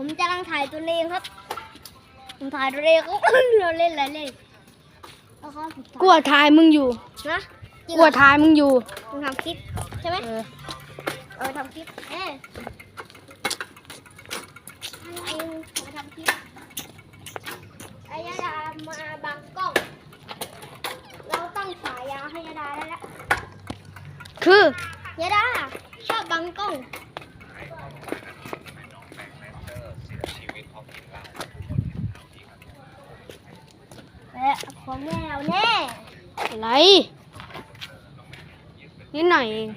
ผมจะกำลังถ่ายตัวเองครับ ผมถ่ายตัวเองเราเล่นอะไรเล่นแล้วเขาผมถ่ายกลัวทายมึงอยู่นะจริงกเหลัรวอทายมึงอยู่มึงทำคลิปใช่ไหม เออ เออทำคลิปเออไอ้มาทำคลิปไอ้ยาดามาบังกล้อง เราตั้งฉายาให้ยาดาได้แล้วคือ ยาดาชอบบังกล้อง เอ๊ะผมแนวแน่ อะไรนิดหน่อยเอง